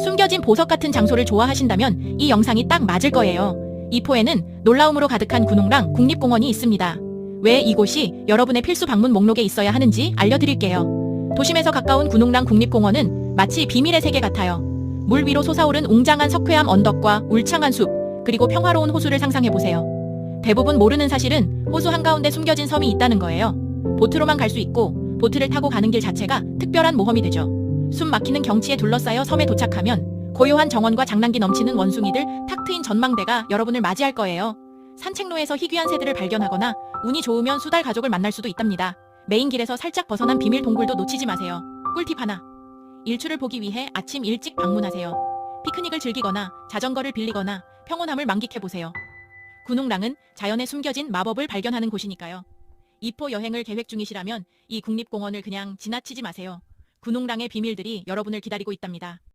숨겨진 보석 같은 장소를 좋아하신다면 이 영상이 딱 맞을 거예요. 이포에는 놀라움으로 가득한 군웅랑 국립공원이 있습니다. 왜 이곳이 여러분의 필수 방문 목록에 있어야 하는지 알려드릴게요. 도심에서 가까운 군웅랑 국립공원은 마치 비밀의 세계 같아요. 물 위로 솟아오른 웅장한 석회암 언덕과 울창한 숲, 그리고 평화로운 호수를 상상해보세요. 대부분 모르는 사실은 호수 한가운데 숨겨진 섬이 있다는 거예요. 보트로만 갈 수 있고, 보트를 타고 가는 길 자체가 특별한 모험이 되죠. 숨 막히는 경치에 둘러싸여 섬에 도착하면 고요한 정원과 장난기 넘치는 원숭이들 탁 트인 전망대가 여러분을 맞이할 거예요. 산책로에서 희귀한 새들을 발견하거나 운이 좋으면 수달 가족을 만날 수도 있답니다. 메인 길에서 살짝 벗어난 비밀 동굴도 놓치지 마세요. 꿀팁 하나. 일출을 보기 위해 아침 일찍 방문하세요. 피크닉을 즐기거나 자전거를 빌리거나 평온함을 만끽해 보세요. 군웅랑은 자연에 숨겨진 마법을 발견하는 곳이니까요. 이포 여행을 계획 중이시라면 이 국립공원을 그냥 지나치지 마세요. 군웅랑의 비밀들이 여러분을 기다리고 있답니다.